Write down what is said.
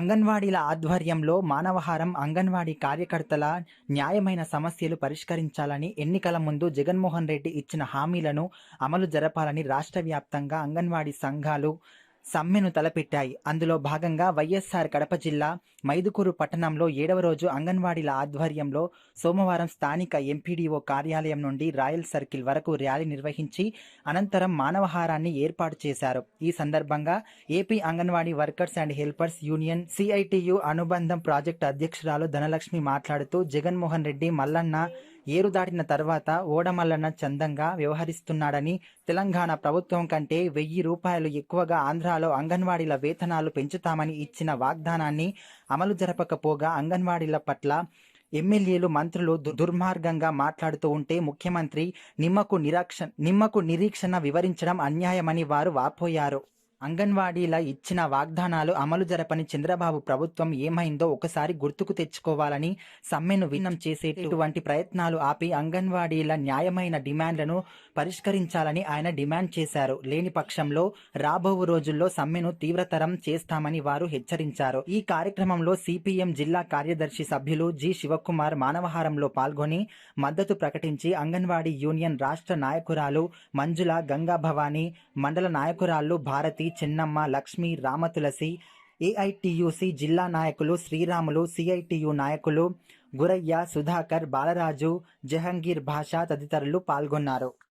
అంగన్వాడీల ఆధ్వర్యంలో మానవహారం అంగన్వాడీ కార్యకర్తల న్యాయమైన సమస్యలు పరిష్కరించాలని ఎన్నికల ముందు జగన్మోహన్ రెడ్డి ఇచ్చిన హామీలను అమలు జరపాలని రాష్ట్ర వ్యాప్తంగా అంగన్వాడీ సంఘాలు సమ్మెను తలపెట్టాయి. అందులో భాగంగా వైఎస్ఆర్ కడప జిల్లా మైదుకూరు పట్టణంలో ఏడవ రోజు అంగన్వాడీల ఆధ్వర్యంలో సోమవారం స్థానిక ఎంపీడీఓ కార్యాలయం నుండి రాయల్ సర్కిల్ వరకు ర్యాలీ నిర్వహించి అనంతరం మానవహారాన్ని ఏర్పాటు చేశారు. ఈ సందర్భంగా AP anganwadi workers and helpers union CITU అనుబంధం ప్రాజెక్టు అధ్యక్షురాలు ధనలక్ష్మి మాట్లాడుతూ జగన్మోహన్ రెడ్డి మల్లన్న ఏరు దాటిన తర్వాత ఓడమల్లన్న చందంగా వ్యవహరిస్తున్నాడని తెలంగాణ ప్రభుత్వం కంటే వెయ్యి రూపాయలు ఎక్కువగా ఆంధ్రాలో అంగన్వాడీల వేతనాలు పెంచుతామని ఇచ్చిన వాగ్దానాన్ని అమలు జరపకపోగా అంగన్వాడీల పట్ల ఎమ్మెల్యేలు మంత్రులు దు- దుర్మార్గంగా మాట్లాడుతూ ఉంటే ముఖ్యమంత్రి నిమ్మకు నిరాక్ష నిమ్మకు నిరీక్షణ వివరించడం అన్యాయమని వారు వాపోయారు. అంగన్వాడీల ఇచ్చిన వాగ్దానాలు అమలు జరపని చంద్రబాబు ప్రభుత్వం ఏమైందో ఒకసారి గుర్తుకు తెచ్చుకోవాలని సమ్మెను విన్నం చేసేటువంటి ప్రయత్నాలు ఆపి అంగన్వాడీల న్యాయమైన డిమాండ్లను పరిష్కరించాలని ఆయన డిమాండ్ చేశారు. లేని పక్షంలో రాబోవు రోజుల్లో సమ్మెను తీవ్రతరం చేస్తామని వారు హెచ్చరించారు. ఈ కార్యక్రమంలో సిపిఎం జిల్లా కార్యదర్శి సభ్యులు జి శివకుమార్ మానవహారంలో పాల్గొని మద్దతు ప్రకటించి అంగన్వాడీ యూనియన్ రాష్ట్ర నాయకురాలు మంజుల గంగా భవానీ మండల నాయకురాళ్ళు భారతి చిన్నమ్మ లక్ష్మి రామతులసి ఏఐటియుసి జిల్లా నాయకులు శ్రీరాములు సిఐటియు నాయకులు గురయ్య సుధాకర్ బాలరాజు జహంగీర్ భాషా తదితరులు పాల్గొన్నారు.